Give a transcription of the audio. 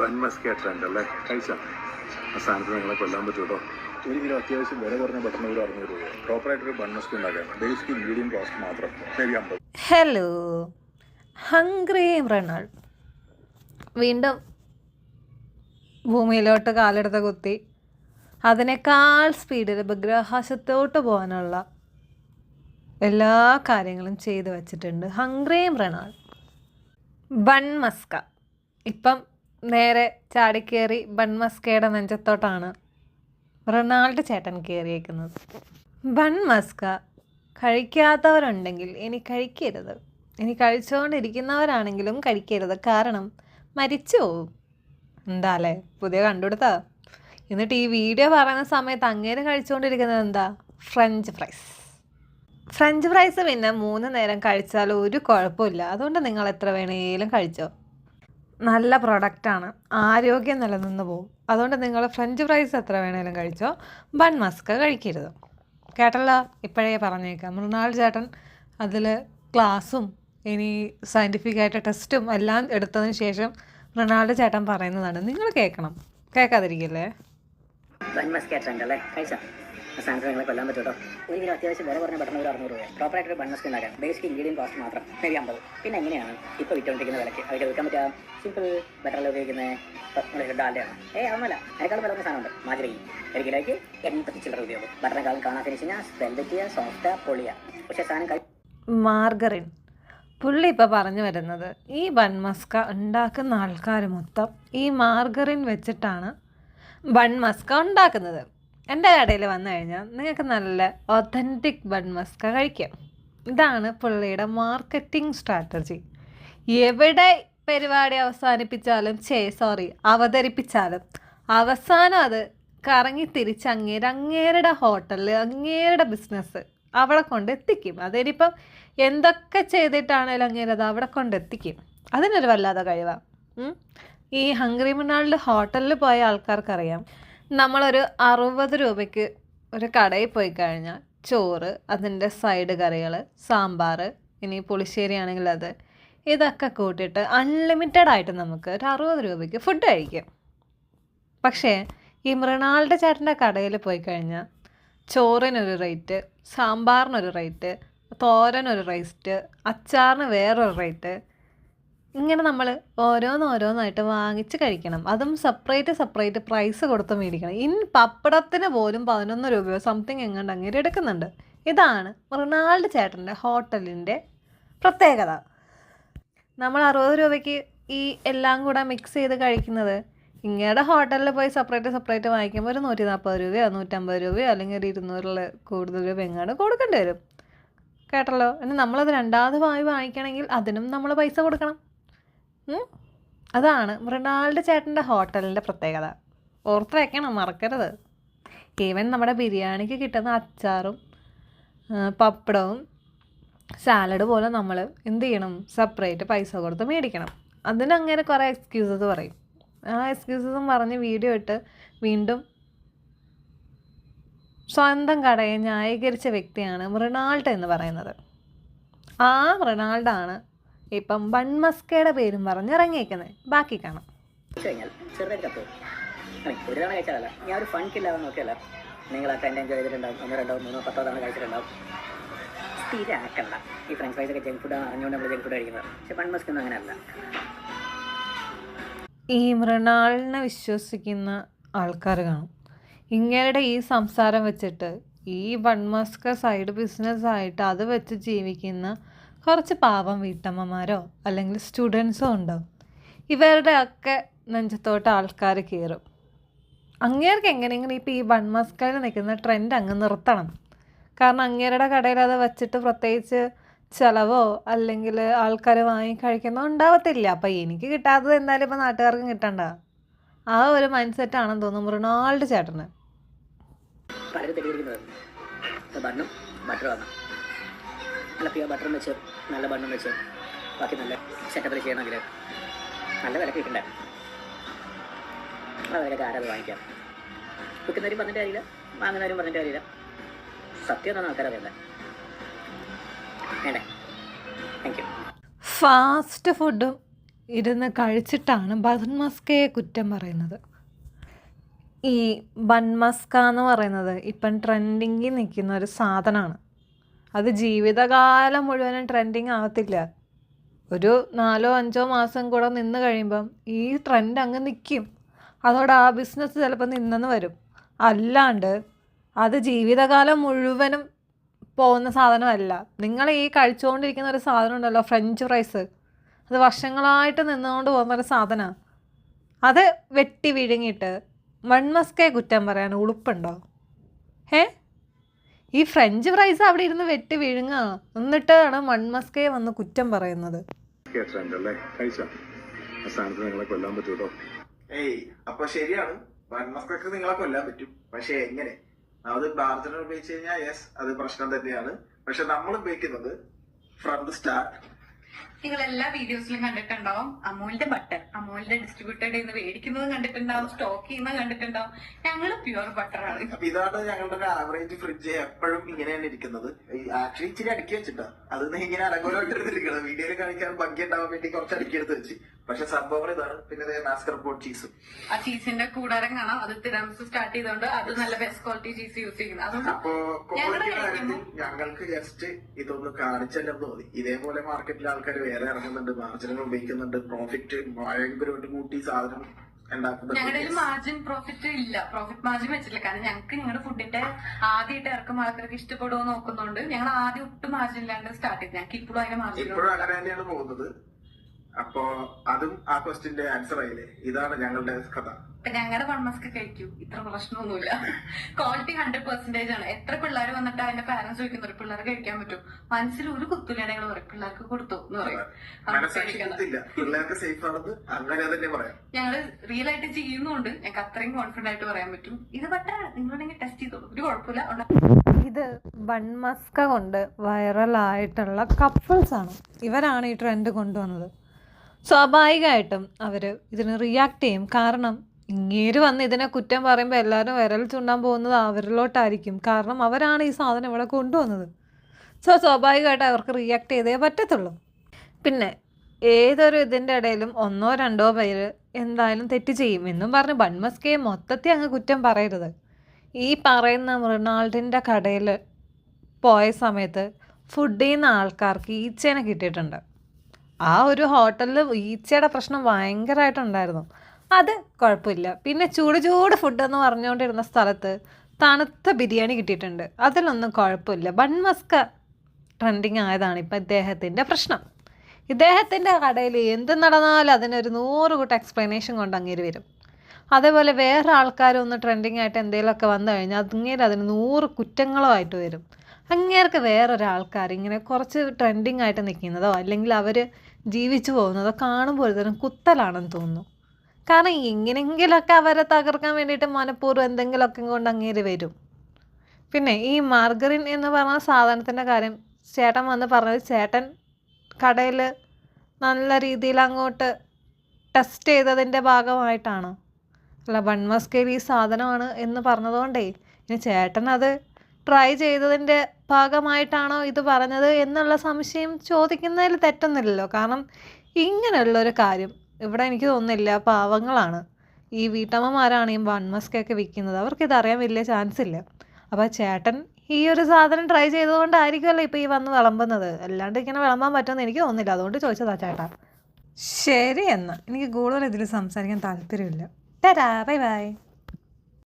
Bun maska trend അല്ലേ കഴിച്ച ആ സാധനത്തിന് നിങ്ങളെ കൊല്ലാൻ പറ്റൂട്ടോ ഒരു കിലോ അത്യാവശ്യം വില കുറഞ്ഞ ബട്ടൺ ഒരു അറുന്നൂറ് രൂപ പ്രോപ്പറായിട്ടൊരു ബൺമസ്ക ഉണ്ടാക്കാൻ. ബേസിക് ഇൻഗ്രീഡിയൻ കോസ്റ്റ് മാത്രം. മേബി അമ്പത്. ഹലോ ഹംഗ്രി മൃണാൾ വീണ്ടും ഭൂമിയിലോട്ട് കാലെടുത്ത് കുത്തി. അതിനേക്കാൾ സ്പീഡിൽ ബഹിരാകാശത്തോട്ട് പോകാനുള്ള എല്ലാ കാര്യങ്ങളും ചെയ്തു വച്ചിട്ടുണ്ട്. ഹംഗ്രി മൃണാൾ ബൺ മസ്ക ഇപ്പം നേരെ ചാടിക്കേറി ബൺ മസ്കയുടെ നെഞ്ചത്തോട്ടാണ് റൊണാൾഡ് ചേട്ടൻ കയറിയേക്കുന്നത് ബൺമസ്ക കഴിക്കാത്തവരുണ്ടെങ്കിൽ ഇനി കഴിക്കരുത്. ഇനി കഴിച്ചുകൊണ്ടിരിക്കുന്നവരാണെങ്കിലും കഴിക്കരുത്. കാരണം മരിച്ചു പോവും. എന്താ അല്ലേ? പുതിയ കണ്ടുപിടുത്താ. എന്നിട്ട് ഈ വീഡിയോ പറയുന്ന സമയത്ത് അങ്ങേര് കഴിച്ചുകൊണ്ടിരിക്കുന്നത് എന്താ? French fries. ഫ്രഞ്ച് ഫ്രൈസ് പിന്നെ മൂന്ന് നേരം കഴിച്ചാൽ ഒരു കുഴപ്പമില്ല. അതുകൊണ്ട് നിങ്ങൾ എത്ര വേണേലും കഴിച്ചോ. നല്ല പ്രൊഡക്റ്റാണ് ആരോഗ്യം നിലനിന്ന് പോകും അതുകൊണ്ട് നിങ്ങൾ ഫ്രഞ്ച് ഫ്രൈസ് എത്ര വേണേലും കഴിച്ചോ ബൺ മസ്ക കഴിക്കരുത്. കേട്ടല്ലോ? ഇപ്പോഴേ പറഞ്ഞേക്കാം. മൃണാൾ ചേട്ടൻ അതിൽ ക്ലാസ്സും ഇനി സയന്റിഫിക് ആയിട്ട് ടെസ്റ്റും എല്ലാം എടുത്തതിന് ശേഷം മൃണാളുടെ ചേട്ടൻ പറയുന്നതാണ്. നിങ്ങൾ കേൾക്കണം. കേൾക്കാതിരിക്കല്ലേ? ബൺ മസ്ക കഴിച്ച? ആ സാധനത്തിന് നിങ്ങളെ കൊല്ലാൻ പറ്റുമോ ഒരു കിലോ അത്യാവശ്യം വില കുറഞ്ഞ ബട്ടൺ ഒരു അറുന്നൂറ് രൂപ പ്രോപ്പറായിട്ട് ഒരു ബൺമസ്ക ഉണ്ടാക്കാൻ ബേസിക് ഇൻഗ്രീഡിയൻ കോസ്റ്റ് മാത്രം. മേബി അമ്പത് പിന്നെ എങ്ങനെയാണ് ഇപ്പോൾ വിറ്റുകൊണ്ടിരിക്കുന്ന വിലയ്ക്ക്? അവർക്ക് വിൽക്കാൻ പറ്റുക സിമ്പിൾ ബട്ടറിൽ ഉപയോഗിക്കുന്ന ഡാൽഡയാണ് ഏ അതൊന്നുമല്ല. അതിനേക്കാളും വില കുറഞ്ഞ സാധനമുണ്ട് മാതിരി. ഒരു കിലോയ്ക്ക് എൺപത്തി ചില്ലറ ഉപയോഗം ബട്ടറിനെക്കാളും കാണാൻ ഫിനിഷിങ് വെൽവെറ്റിയ സോഫ്റ്റ് പൊളിയ. പക്ഷേ സാധനം കഴി മാർഗറിൻ. പുള്ളി ഇപ്പോൾ പറഞ്ഞു വരുന്നത് ഈ ബൺമസ്ക ഉണ്ടാക്കുന്ന ആൾക്കാർ മൊത്തം ഈ മാർഗറിൻ വെച്ചിട്ടാണ് ബൺമസ്ക ഉണ്ടാക്കുന്നത്. എന്റെ കടയിൽ വന്നു കഴിഞ്ഞാൽ നിങ്ങൾക്ക് നല്ല ഒത്തന്റിക് ബൺമസ്ക കഴിക്കാം. ഇതാണ് പുള്ളിയുടെ മാർക്കറ്റിംഗ് സ്ട്രാറ്റജി എവിടെ പരിപാടി അവസാനിപ്പിച്ചാലും ചേ സോറി അവതരിപ്പിച്ചാലും അവസാനം അത് കറങ്ങി തിരിച്ച് അങ്ങേര് അങ്ങേരുടെ ഹോട്ടലിൽ അങ്ങേരുടെ ബിസിനസ് അവിടെ കൊണ്ട് എത്തിക്കും അതിനിപ്പം എന്തൊക്കെ ചെയ്തിട്ടാണേലും അങ്ങേര് അത് അവിടെ കൊണ്ട് എത്തിക്കും അതിനൊരു വല്ലാതെ കഴിവാണ് ഈ ഹംഗ്രി മണാളിൽ ഹോട്ടലിൽ പോയ ആൾക്കാർക്കറിയാം. നമ്മളൊരു അറുപത് രൂപയ്ക്ക് ഒരു കടയിൽ പോയി കഴിഞ്ഞാൽ ചോറ് അതിന്റെ സൈഡ് കറികൾ സാമ്പാർ ഇനി പുളിശ്ശേരി ആണെങ്കിൽ അത് ഇതൊക്കെ കൂട്ടിയിട്ട് അൺലിമിറ്റഡ് ആയിട്ട് നമുക്ക് ഒരു അറുപത് രൂപയ്ക്ക് ഫുഡ് കഴിക്കാം. പക്ഷേ ഈ മൃണാളുടെ ചേട്ടന്റെ കടയിൽ പോയി കഴിഞ്ഞാൽ ചോറിനൊരു റേറ്റ് സാമ്പാറിനൊരു റേറ്റ് തോരനൊരു റേറ്റ് അച്ചാറിന് വേറൊരു റേറ്റ് ഇങ്ങനെ നമ്മൾ ഓരോന്നോരോന്നായിട്ട് വാങ്ങിച്ച് കഴിക്കണം. അതും സെപ്പറേറ്റ് സെപ്പറേറ്റ് പ്രൈസ് കൊടുത്ത് മേടിക്കണം. ഇൻ പപ്പടത്തിന് പോലും പതിനൊന്ന് രൂപയോ സംതിങ് എങ്ങാണ്ട് അങ്ങനെ എടുക്കുന്നുണ്ട്. ഇതാണ് മൃണാൾഡ് ചേട്ടന്റെ ഹോട്ടലിന്റെ പ്രത്യേകത. നമ്മൾ അറുപത് രൂപയ്ക്ക് ഈ എല്ലാം കൂടെ മിക്സ് ചെയ്ത് കഴിക്കുന്നത് ഇങ്ങയുടെ ഹോട്ടലിൽ പോയി സെപ്പറേറ്റ് സെപ്പറേറ്റ് വാങ്ങിക്കുമ്പോൾ ഒരു നൂറ്റി നാൽപ്പത് രൂപയോ നൂറ്റമ്പത് രൂപയോ അല്ലെങ്കിൽ ഒരു ഇരുന്നൂറിൽ കൂടുതൽ രൂപ എങ്ങാണ്ട് കൊടുക്കേണ്ടി വരും. കേട്ടല്ലോ? ഇനി നമ്മളത് രണ്ടാമത് വായി വാങ്ങിക്കണമെങ്കിൽ അതിനും നമ്മൾ പൈസ കൊടുക്കണം? അതാണ് മൃണാളുടെ ചേട്ടന്റെ ഹോട്ടലിന്റെ പ്രത്യേകത. ഓർത്ത് വയ്ക്കണം മറക്കരുത്. ഈവൻ നമ്മുടെ ബിരിയാണിക്ക് കിട്ടുന്ന അച്ചാറും പപ്പടവും സാലഡ് പോലെ നമ്മൾ എന്ത് ചെയ്യണം? സെപ്പറേറ്റ് പൈസ കൊടുത്ത് മേടിക്കണം. അതിനങ്ങനെ കുറേ എക്സ്ക്യൂസസ് പറയും. ആ എക്സ്ക്യൂസസും പറഞ്ഞ് വീഡിയോ ഇട്ട് വീണ്ടും സ്വന്തം കടയെ ന്യായീകരിച്ച വ്യക്തിയാണ് റൊണാൾഡ് എന്ന് പറയുന്നത്. ആ മൃണാൾഡാണ് ഇപ്പം ബൺമസ്കയുടെ പേരും പറഞ്ഞ് ഇറങ്ങിയേക്കുന്നത് ബാക്കി കാണാം. ഒരു തവണ കഴിച്ചാലല്ല. ഞാൻ ഒരു ഫൺ കില്ലാതെ നോക്കിയല്ല. നിങ്ങൾ ആ ട്രെൻഡ് എൻജോയ് ചെയ്തിട്ടുണ്ടാവും. ഒന്നോ രണ്ടോ മൂന്നോ പത്തോ തവണ കഴിച്ചിട്ടുണ്ടാവും. സ്ഥിരമാക്കണ്ട ഈ ഫ്രഞ്ച് ഫ്രൈസ് ഒക്കെ ജങ്ക് ഫുഡ് അറിഞ്ഞുകൊണ്ട് നമ്മൾ ജങ്ക് ഫുഡ് കഴിക്കുന്നത്. പക്ഷെ പൺ മസ്ക് ഒന്നും അങ്ങനെയല്ല. ഈ മൃണാളിനെ വിശ്വസിക്കുന്ന ആൾക്കാർ കാണും. ഇങ്ങനെ ഈ സംസാരം വെച്ചിട്ട് ഈ വൺമാസ്ക സൈഡ് ബിസിനസ് ആയിട്ട് അത് വെച്ച് ജീവിക്കുന്ന കുറച്ച് പാവം വീട്ടമ്മമാരോ അല്ലെങ്കിൽ സ്റ്റുഡൻസോ ഉണ്ടാവും ഇവരുടെ ഒക്കെ നെഞ്ചത്തോട്ട് ആൾക്കാർ കയറും. അങ്ങേർക്ക് എങ്ങനെയെങ്കിലും ഇപ്പോൾ ഈ വൺ ബൺമസ്കയിൽ നിൽക്കുന്ന ട്രെൻഡ് അങ്ങ് നിർത്തണം. കാരണം അങ്ങേരുടെ കടയിൽ അത് വെച്ചിട്ട് പ്രത്യേകിച്ച് ചിലവോ അല്ലെങ്കിൽ ആൾക്കാർ വാങ്ങി കഴിക്കുന്നോ ഉണ്ടാവത്തില്ല. അപ്പം എനിക്ക് കിട്ടാത്തത് എന്തായാലും ഇപ്പം നാട്ടുകാർക്കും കിട്ടണ്ട. ആ ഒരു മൈൻഡ് സെറ്റാണെന്ന് തോന്നുന്നു റൊണാൾഡ് ചേട്ടന്. ബട്ടർ വന്നു നല്ല പ്യുവർ ബട്ടറും വെച്ച് നല്ല ബണ്ണും വെച്ച്. ബാക്കി നല്ല സെറ്റപ്പിൽ ചെയ്യണമെങ്കിൽ നല്ല വിലക്ക് കിട്ടണ്ടേ? ആ വിലക്ക് ആരത് വാങ്ങിക്കാം വിൽക്കുന്നവരും പറഞ്ഞിട്ട് അറിയില്ല വാങ്ങുന്നവരും പറഞ്ഞിട്ട് അറിയില്ല സത്യം എന്നാണ് ആൾക്കാരറിയണ്ടേ വേണ്ടേ? താങ്ക് യു ഫാസ്റ്റ് ഫുഡും ഇരുന്ന് കഴിച്ചിട്ടാണ് ബൺമസ്കയെ കുറ്റം പറയുന്നത്. ഈ ബൺമസ്ക എന്ന് പറയുന്നത് ഇപ്പം ട്രെൻഡിങ്ങിൽ നിൽക്കുന്ന ഒരു സാധനമാണ്. അത് ജീവിതകാലം മുഴുവനും ട്രെൻഡിങ് ആകത്തില്ല ഒരു നാലോ അഞ്ചോ മാസം കൂടെ നിന്ന് കഴിയുമ്പം ഈ ട്രെൻഡ് അങ്ങ് നിൽക്കും അതോടെ ആ ബിസിനസ് ചിലപ്പോൾ നിന്നെന്ന് വരും. അല്ലാണ്ട് അത് ജീവിതകാലം മുഴുവനും പോകുന്ന സാധനമല്ല. നിങ്ങൾ ഈ കഴിച്ചുകൊണ്ടിരിക്കുന്ന ഒരു സാധനം ഉണ്ടല്ലോ ഫ്രഞ്ച് ഫ്രൈസ് അത് വർഷങ്ങളായിട്ട് നിന്നുകൊണ്ട് പോകുന്ന ഒരു സാധനമാണ് അത് വെട്ടി വിഴുങ്ങിയിട്ട് മൺമസ്കേ കുറ്റം പറയാൻ ഉളുപ്പുണ്ടോ? ഏ ഈ ഫ്രഞ്ച് ഫ്രൈസ് അവിടെ ഇരുന്ന് വെട്ടി വിഴുങ്ങുക എന്നിട്ടാണ് മൺമസ്കയെ വന്ന് കുറ്റം പറയുന്നത്. അപ്പൊ ശരിയാണ്. നിങ്ങളെ കൊല്ലാൻ പറ്റും. പക്ഷെ എങ്ങനെ? അത് ഉപയോഗിച്ച് കഴിഞ്ഞാൽ യെസ് അത് പ്രശ്നം തന്നെയാണ്. പക്ഷെ നമ്മൾ ഉപയോഗിക്കുന്നത് ഫ്രം ദ സ്റ്റാർട്ട് നിങ്ങൾ എല്ലാ വീഡിയോസിലും കണ്ടിട്ടുണ്ടാവും. അമൂലിന്റെ ബട്ടർ അമൂലിന്റെ ഡിസ്ട്രിബ്യൂട്ടറുടെ നിന്ന് മേടിക്കുന്നത് കണ്ടിട്ടുണ്ടാവും സ്റ്റോക്ക് ചെയ്യുന്നത് കണ്ടിട്ടുണ്ടാവും. ഞങ്ങൾ പ്യുവർ ബട്ടർ ആണ്. ഇതാണ് ഞങ്ങളുടെ ഒരു ആവറേജ് ഫ്രിഡ്ജ് എപ്പോഴും ഇങ്ങനെയാണ് ഇരിക്കുന്നത്. ആക്ച്വലി ഇച്ചിരി അടുക്കി വെച്ചിട്ടാ. അത് ഇങ്ങനെ അലങ്കോലമായിട്ട് വീഡിയോയിൽ കാണിക്കാൻ ഭംഗി ഉണ്ടാവാൻ വേണ്ടി കുറച്ച് അടുക്കി എടുത്ത് വെച്ച്. പക്ഷെ സംഭവം ഇതാണ്. പിന്നെ മാസ്കർ ബോർഡ് ചീസ് ആ ചീസിന്റെ കൂടാരം കാണാം. അത് തിരാമിസ് സ്റ്റാർട്ട് ചെയ്തോണ്ട് അത് നല്ല ബെസ്റ്റ് ക്വാളിറ്റി ചീസ് യൂസ് ചെയ്യുന്നത്. അതുകൊണ്ട് ഞങ്ങൾക്ക് ജസ്റ്റ് ഇതൊന്ന് കാണിച്ചല്ലെന്ന് തോന്നി. ഇതേപോലെ മാർക്കറ്റിൽ ആൾക്കാർ വേറെ ഇറങ്ങുന്നുണ്ട് മാർജിനുകൾ ഉപയോഗിക്കുന്നുണ്ട് പ്രോഫിറ്റ് ഭയങ്കരമായിട്ട് കൂട്ടി സാധനം ഞങ്ങളുടെ മാർജിൻ പ്രോഫിറ്റ് ഇല്ല. പ്രോഫിറ്റ് മാർജിൻ വെച്ചിട്ടില്ല. കാരണം ഞങ്ങൾക്ക് നിങ്ങളുടെ ഫുഡിന്റെ ആദ്യമായിട്ട് ഇറക്കും ആൾക്കാർക്ക് ഇഷ്ടപ്പെടുമോ നോക്കുന്നുണ്ട് ഞങ്ങൾ ആദ്യം ഒട്ടും മാർജിൻ ഇല്ലാണ്ട് സ്റ്റാർട്ട് ചെയ്തു. ഞങ്ങൾക്ക് ഇപ്പോഴും അതിന് മാർജിൻ ഇപ്പോഴും അങ്ങനെ തന്നെയാണ് പോകുന്നത്. അപ്പോ അതും ആ ക്വസ്റ്റിന്റെ ആൻസർ ആയില്ലേ? ഇതാണ് ഞങ്ങളുടെ കഥ. ഞങ്ങളുടെ വൺമസ്ക് കഴിക്കൂ. ഇത്ര പ്രശ്നമൊന്നുമില്ല. ക്വാളിറ്റി ഹൺഡ്രഡ് പെർസെന്റേജ് ആണ്. എത്ര പിള്ളേർ വന്നിട്ട് അതിന്റെ പാരന്റ്സ് ചോദിക്കുന്നുണ്ട് പിള്ളേർ കഴിക്കാൻ പറ്റും. മനസ്സിൽ ഒരു കുത്തില്ല ഞങ്ങൾ പറയും പിള്ളേർക്ക് കൊടുത്തു? എന്ന് പറയും. ഞങ്ങൾ റിയൽ ആയിട്ട് ചെയ്യുന്നുണ്ട് ഞങ്ങൾക്ക് അത്രയും കോൺഫിഡന്റ് ആയിട്ട് പറയാൻ പറ്റും. ഇത് ബട്ടറാണ് നിങ്ങളുണ്ടെങ്കിൽ ടെസ്റ്റ് ചെയ്തോളൂ. ഒരു കുഴപ്പമില്ല. ഇത് ഇത് ബൺമസ്ക കൊണ്ട് വൈറലായിട്ടുള്ള കപ്പിൾസ് ആണ്. ഇവരാണ് ഈ ട്രെൻഡ് കൊണ്ടുവന്നത്. സ്വാഭാവികമായിട്ടും അവർ ഇതിന് റിയാക്ട് ചെയ്യും. കാരണം ഇങ്ങേര് വന്ന് ഇതിനെ കുറ്റം പറയുമ്പോൾ എല്ലാവരും വിരൽ ചുണ്ടാൻ പോകുന്നത് അവരിലോട്ടായിരിക്കും. കാരണം അവരാണ് ഈ സാധനം ഇവിടെ കൊണ്ടുവന്നത്. സോ സ്വാഭാവികമായിട്ട് അവർക്ക് റിയാക്ട് ചെയ്തേ പറ്റത്തുള്ളൂ. പിന്നെ ഏതൊരു ഇതിന്റെ ഇടയിലും ഒന്നോ രണ്ടോ പേര് എന്തായാലും തെറ്റ് ചെയ്യും എന്നും പറഞ്ഞ് ബൺമസ്കയെ മൊത്തത്തിൽ അങ്ങ് കുറ്റം പറയരുത്. ഈ പറയുന്ന മൃണാൾഡിന്റെ കടയിൽ പോയ സമയത്ത് ഫുഡ് ചെയ്യുന്ന ആൾക്കാർക്ക് ഈച്ചേനെ കിട്ടിയിട്ടുണ്ട്. ആ ഒരു ഹോട്ടലിൽ ഈച്ചയുടെ പ്രശ്നം ഭയങ്കരമായിട്ടുണ്ടായിരുന്നു. അത് കുഴപ്പമില്ല. പിന്നെ ചൂട് ചൂട് ഫുഡ് എന്ന് പറഞ്ഞുകൊണ്ടിരുന്ന സ്ഥലത്ത് തണുത്ത ബിരിയാണി കിട്ടിയിട്ടുണ്ട്. അതിലൊന്നും കുഴപ്പമില്ല. ബൺമസ്ക ട്രെൻഡിങ് ആയതാണ് ഇപ്പം ഇദ്ദേഹത്തിന്റെ പ്രശ്നം. ഇദ്ദേഹത്തിന്റെ കടയിൽ എന്ത് നടന്നാലും അതിനൊരു നൂറ് കൂട്ട എക്സ്പ്ലനേഷൻ കൊണ്ട് അങ്ങേര് വരും. അതേപോലെ വേറെ ആൾക്കാരൊന്ന് ട്രെൻഡിങ് ആയിട്ട് എന്തെങ്കിലുമൊക്കെ വന്നു കഴിഞ്ഞാൽ അങ്ങേര് അതിന് നൂറ് കുറ്റങ്ങളോ ആയിട്ട് വരും. അങ്ങേർക്ക് വേറൊരാൾക്കാർ ഇങ്ങനെ കുറച്ച് ട്രെൻഡിങ് ആയിട്ട് നിൽക്കുന്നതോ അല്ലെങ്കിൽ അവർ ജീവിച്ചു പോകുന്നത് കാണുമ്പോൾ ഒരുതരം കുത്തലാണെന്ന് തോന്നുന്നു. കാരണം എങ്ങനെയെങ്കിലുമൊക്കെ അവരെ തകർക്കാൻ വേണ്ടിയിട്ട് മനഃപൂർവം എന്തെങ്കിലുമൊക്കെ കൊണ്ട് അങ്ങേര് വരും. പിന്നെ ഈ മാർഗറിൻ എന്ന് പറഞ്ഞ സാധനത്തിന്റെ കാര്യം ചേട്ടൻ വന്ന് പറഞ്ഞത് ചേട്ടൻ കടയിൽ നല്ല രീതിയിൽ അങ്ങോട്ട് ടെസ്റ്റ് ചെയ്തതിന്റെ ഭാഗമായിട്ടാണ്. അല്ല ബൺമസ്കയിൽ ഈ സാധനമാണ് എന്ന് പറഞ്ഞതുകൊണ്ടേ ഇനി ചേട്ടൻ അത് ട്രൈ ചെയ്തതിന്റെ ഭാഗമായിട്ടാണോ ഇത് പറഞ്ഞത് എന്നുള്ള സംശയം ചോദിക്കുന്നതിൽ തെറ്റൊന്നുമില്ലല്ലോ. കാരണം ഇങ്ങനെയുള്ളൊരു കാര്യം ഇവിടെ എനിക്ക് തോന്നുന്നില്ല പാവങ്ങളാണ്. ഈ വീട്ടമ്മമാരാണ് ഈ വൺമസ്കൊക്കെ വിൽക്കുന്നത്. അവർക്ക് ഇതറിയാൻ വലിയ ചാൻസ് ഇല്ല. അപ്പോൾ ചേട്ടൻ ഈ ഒരു സാധനം ട്രൈ ചെയ്തുകൊണ്ടായിരിക്കുമല്ലോ ഇപ്പോൾ ഈ വന്ന് വിളമ്പുന്നത്. അല്ലാണ്ട് ഇങ്ങനെ വിളമ്പാൻ പറ്റുമെന്ന് എനിക്ക് തോന്നുന്നില്ല. അതുകൊണ്ട് ചോദിച്ചതാ ചേട്ടാ. ശരി എന്നാൽ എനിക്ക് കൂടുതൽ ഇതിൽ സംസാരിക്കാൻ താല്പര്യമില്ല. ടാ ബൈ ബൈ.